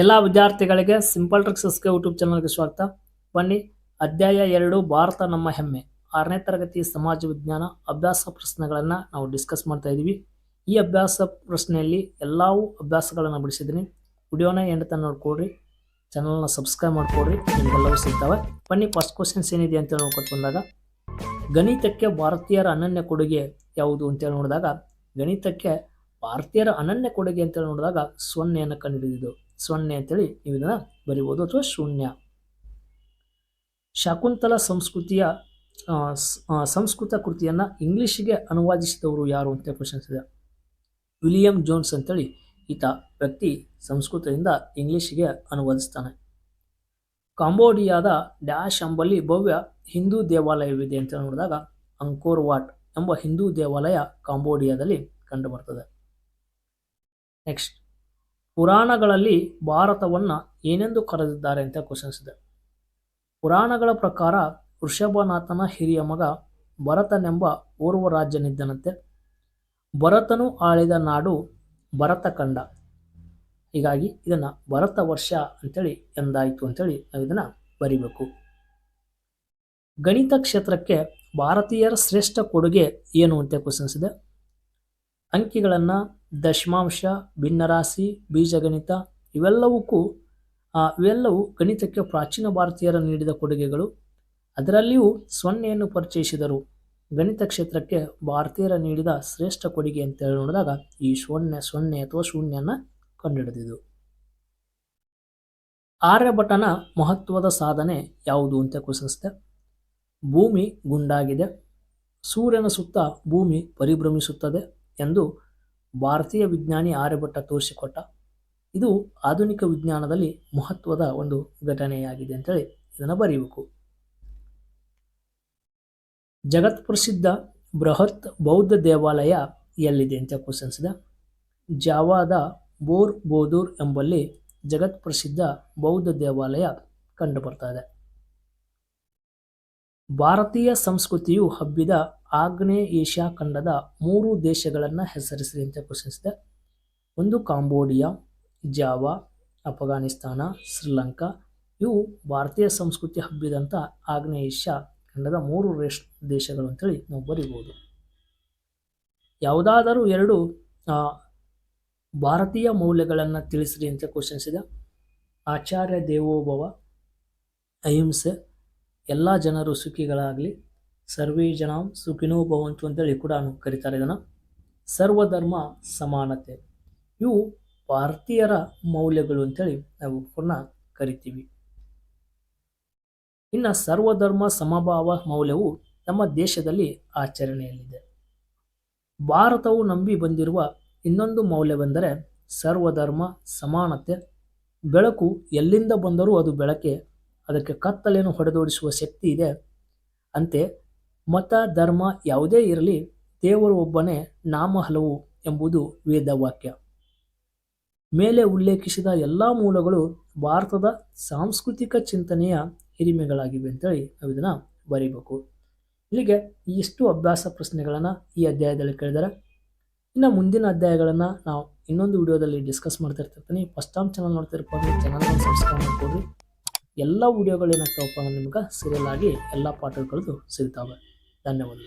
ಎಲ್ಲ ವಿದ್ಯಾರ್ಥಿಗಳಿಗೆ simple ಟ್ರಿಕ್ಸಸ್ಗೆ YouTube ಚಾನಲ್ಗೆ ಸ್ವಾಗತ. ಬನ್ನಿ, ಅಧ್ಯಾಯ ಎರಡು, ಭಾರತ ನಮ್ಮ ಹೆಮ್ಮೆ. ಆರನೇ ತರಗತಿ ಸಮಾಜ ವಿಜ್ಞಾನ ಅಭ್ಯಾಸ ಪ್ರಶ್ನೆಗಳನ್ನು ನಾವು ಡಿಸ್ಕಸ್ ಮಾಡ್ತಾ ಇದ್ದೀವಿ ಈ ಅಭ್ಯಾಸ ಪ್ರಶ್ನೆಯಲ್ಲಿ ಎಲ್ಲವೂ ಅಭ್ಯಾಸಗಳನ್ನು ಬಿಡಿಸಿದ್ದೀನಿ. ವಿಡಿಯೋನ ಎಂಡ್ ತನಕ ನೋಡ್ಕೊಡ್ರಿ ಚಾನಲ್ನ ಸಬ್ಸ್ಕ್ರೈಬ್ ಮಾಡ್ಕೊಡ್ರಿ ನಿಮಗೆಲ್ಲವೂ ಸಿಗ್ತವೆ. ಬನ್ನಿ ಫಸ್ಟ್ ಕ್ವಶನ್ಸ್ ಏನಿದೆ ಅಂತ ನೋಡ್ಕೊಟ್ಟು ಬಂದಾಗ, ಗಣಿತಕ್ಕೆ ಭಾರತೀಯರ ಅನನ್ಯ ಕೊಡುಗೆ ಯಾವುದು ಅಂತೇಳಿ ನೋಡಿದಾಗ, ಗಣಿತಕ್ಕೆ ಭಾರತೀಯರ ಅನನ್ಯ ಕೊಡುಗೆ ಅಂತೇಳಿ ನೋಡಿದಾಗ ಸೊನ್ನೆಯನ್ನು ಕಂಡುಹಿಡಿದಿದ್ದು. ಸೊನ್ನೆ ಅಂತೇಳಿ ನೀವು ಇದನ್ನು ಬರಿಬೋದು ಅಥವಾ ಶೂನ್ಯ. ಶಾಕುಂತಲ ಸಂಸ್ಕೃತಿಯ ಸಂಸ್ಕೃತ ಕೃತಿಯನ್ನು ಇಂಗ್ಲೀಷಿಗೆ ಅನುವಾದಿಸಿದವರು ಯಾರು ಅಂತ ಕ್ವಶನ್ಸ್ ಇದೆ ವಿಲಿಯಂ ಜೋನ್ಸ್ ಅಂತೇಳಿ ಈತ ವ್ಯಕ್ತಿ ಸಂಸ್ಕೃತದಿಂದ ಇಂಗ್ಲೀಷಿಗೆ ಅನುವಾದಿಸ್ತಾನೆ. ಕಾಂಬೋಡಿಯಾದ ಡ್ಯಾಶ್ ಎಂಬಲ್ಲಿ ಭವ್ಯ ಹಿಂದೂ ದೇವಾಲಯವಿದೆ ಅಂತ ನೋಡಿದಾಗ ಅಂಕೋರ್ ವಾಟ್ ಎಂಬ ಹಿಂದೂ ದೇವಾಲಯ ಕಾಂಬೋಡಿಯಾದಲ್ಲಿ ಕಂಡುಬರ್ತದೆ. ನೆಕ್ಸ್ಟ್. ಪುರಾಣಗಳಲ್ಲಿ ಭಾರತವನ್ನು ಏನೆಂದು ಕರೆದಿದ್ದಾರೆ ಅಂತ ಕ್ವಶನ್ಸ್ ಇದೆ. ಪುರಾಣಗಳ ಪ್ರಕಾರ ವೃಷಭನಾಥನ ಹಿರಿಯ ಮಗ ಭರತನೆಂಬ ಓರ್ವ ರಾಜ್ಯನಿದ್ದನಂತೆ ಭರತನು ಆಳಿದ ನಾಡು ಭರತಖಂಡ ಹೀಗಾಗಿ ಇದನ್ನು ಭರತ ವರ್ಷ ಅಂತೇಳಿ ಎಂದಾಯಿತು ಅಂತೇಳಿ ನಾವು ಇದನ್ನು ಬರಿಬೇಕು. ಗಣಿತ ಕ್ಷೇತ್ರಕ್ಕೆ ಭಾರತೀಯರ ಶ್ರೇಷ್ಠ ಕೊಡುಗೆ ಏನು ಅಂತ ಕ್ವಶನ್ಸ್ ಇದೆ. ಅಂಕಿಗಳನ್ನು ದಶಮಾಂಶ, ಭಿನ್ನರಾಶಿ, ಬೀಜಗಣಿತ ಇವೆಲ್ಲವಕ್ಕೂ ಇವೆಲ್ಲವೂ ಗಣಿತಕ್ಕೆ ಪ್ರಾಚೀನ ಭಾರತೀಯರ ನೀಡಿದ ಕೊಡುಗೆಗಳು. ಅದರಲ್ಲಿಯೂ ಸೊನ್ನೆಯನ್ನು ಪರಿಚಯಿಸಿದರು. ಗಣಿತ ಕ್ಷೇತ್ರಕ್ಕೆ ಭಾರತೀಯರ ನೀಡಿದ ಶ್ರೇಷ್ಠ ಕೊಡುಗೆ ಅಂತ ಹೇಳಿ ನೋಡಿದಾಗ ಈ ಸೊನ್ನೆ ಸೊನ್ನೆ ಅಥವಾ ಶೂನ್ಯನ ಕಂಡುಹಿಡಿದಿದ್ದು. ಆರ್ಯಭಟನ ಮಹತ್ವದ ಸಾಧನೆ ಯಾವುದು ಅಂತ ಕ್ವಶನ್ಸ್ತೆ ಭೂಮಿ ಗುಂಡಾಗಿದೆ. ಸೂರ್ಯನ ಸುತ್ತ ಭೂಮಿ ಪರಿಭ್ರಮಿಸುತ್ತದೆ ಎಂದು ಭಾರತೀಯ ವಿಜ್ಞಾನಿ ಆರ್ಯಭಟ್ಟ ತೋರಿಸಿಕೊಟ್ಟ ಇದು ಆಧುನಿಕ ವಿಜ್ಞಾನದಲ್ಲಿ ಮಹತ್ವದ ಒಂದು ಘಟನೆಯಾಗಿದೆ ಅಂತೇಳಿ ಇದನ್ನು ಬರೆಯಬೇಕು ಜಗತ್ ಪ್ರಸಿದ್ಧ ಬೃಹತ್ ಬೌದ್ಧ ದೇವಾಲಯ ಎಲ್ಲಿದೆ ಅಂತ ಕ್ವಶನ್ಸ್ ಇದೆ. ಜಾವಾದ ಬೋರ್ ಬೋದೂರ್ ಎಂಬಲ್ಲಿ ಜಗತ್ ಪ್ರಸಿದ್ಧ ಬೌದ್ಧ ದೇವಾಲಯ ಕಂಡುಬರ್ತಾ ಇದೆ. ಭಾರತೀಯ ಸಂಸ್ಕೃತಿಯು ಹಬ್ಬಿದ ಆಗ್ನೇಯ ಏಷ್ಯಾ ಖಂಡದ ಮೂರು ದೇಶಗಳನ್ನು ಹೆಸರಿಸಿದೆ ಅಂತ ಪ್ರಶ್ನಿಸಿದೆ. ಒಂದು ಕಾಂಬೋಡಿಯಾ, ಜಾವಾ, ಅಫ್ಘಾನಿಸ್ತಾನ, ಶ್ರೀಲಂಕಾ. ಇವು ಭಾರತೀಯ ಸಂಸ್ಕೃತಿ ಹಬ್ಬಿದಂಥ ಆಗ್ನೇಯ ಏಷ್ಯಾ ಖಂಡದ ಮೂರು ರೇಷ್ ದೇಶಗಳು ಅಂತೇಳಿ ನಾವು ಬರಿಬೋದು. ಯಾವುದಾದರೂ ಎರಡು ಭಾರತೀಯ ಮೌಲ್ಯಗಳನ್ನು ತಿಳಿಸ್ರಿ ಅಂತ ಕ್ವಶನ್ಸ್ ಇದೆ ಆಚಾರ್ಯ ದೇವೋಭವ, ಅಹಿಂಸೆ, ಎಲ್ಲ ಜನರು ಸುಖಿಗಳಾಗಲಿ ಸರ್ವೇ ಜನ ಸುಖಿನೋ ಭವಂತು ಅಂತೇಳಿ ಕೂಡ ಕರೀತಾರೆ ಇದನ್ನು. ಸರ್ವಧರ್ಮ ಸಮಾನತೆ. ಇವು ಭಾರತೀಯರ ಮೌಲ್ಯಗಳು ಅಂತೇಳಿ ನಾವು ಪುನಃ ಕರಿತೀವಿ. ಇನ್ನು ಸರ್ವಧರ್ಮ ಸಮಭಾವ ಮೌಲ್ಯವು ನಮ್ಮ ದೇಶದಲ್ಲಿ ಆಚರಣೆಯಲ್ಲಿದೆ. ಭಾರತವು ನಂಬಿ ಬಂದಿರುವ ಇನ್ನೊಂದು ಮೌಲ್ಯವೆಂದರೆ ಸರ್ವಧರ್ಮ ಸಮಾನತೆ. ಬೆಳಕು ಎಲ್ಲಿಂದ ಬಂದರೂ ಅದು ಬೆಳಕೆ, ಅದಕ್ಕೆ ಕತ್ತಲೆಯನ್ನು ಹೊಡೆದೋಡಿಸುವ ಶಕ್ತಿ ಇದೆ. ಅಂತೆ ಮತ, ಧರ್ಮ ಯಾವುದೇ ಇರಲಿ, ದೇವರು ಒಬ್ಬನೇ ನಾಮ ಹಲವು ಎಂಬುದು ವೇದವಾಕ್ಯ. ಮೇಲೆ ಉಲ್ಲೇಖಿಸಿದ ಎಲ್ಲ ಮೂಲಗಳು ಭಾರತದ ಸಾಂಸ್ಕೃತಿಕ ಚಿಂತನೆಯ ಹಿರಿಮೆಗಳಾಗಿವೆ ಅಂತೇಳಿ ನಾವು ಇದನ್ನು ಬರೀಬೇಕು. ಇಲ್ಲಿಗೆ ಇಷ್ಟು ಅಭ್ಯಾಸ ಪ್ರಶ್ನೆಗಳನ್ನು ಈ ಅಧ್ಯಾಯದಲ್ಲಿ ಕೇಳಿದರೆ. ಇನ್ನು ಮುಂದಿನ ಅಧ್ಯಾಯಗಳನ್ನು ನಾವು ಇನ್ನೊಂದು ವಿಡಿಯೋದಲ್ಲಿ ಡಿಸ್ಕಸ್ ಮಾಡ್ತಾ ಇರ್ತಿರ್ತೀನಿ. ಫಸ್ಟ್ ಟೈಮ್ ಚಾನಲ್ ನೋಡ್ತಿರ್ಪ ಚಾನಲ್ನ ಸಬ್ಸ್ಕ್ರೈಬ್ ಮಾಡ್ಕೊಡ್ರಿ ಎಲ್ಲ ವಿಡಿಯೋಗಳು ಏನಾಗ್ತಾವಪ್ಪ ಅಂದ್ರೆ ನಿಮ್ಗೆ ಸೀರಿಯಲ್ ಆಗಿ ಎಲ್ಲ ಪಾಠಗಳದ್ದು ಸಿಗ್ತಾವೆ. धन्यवाद.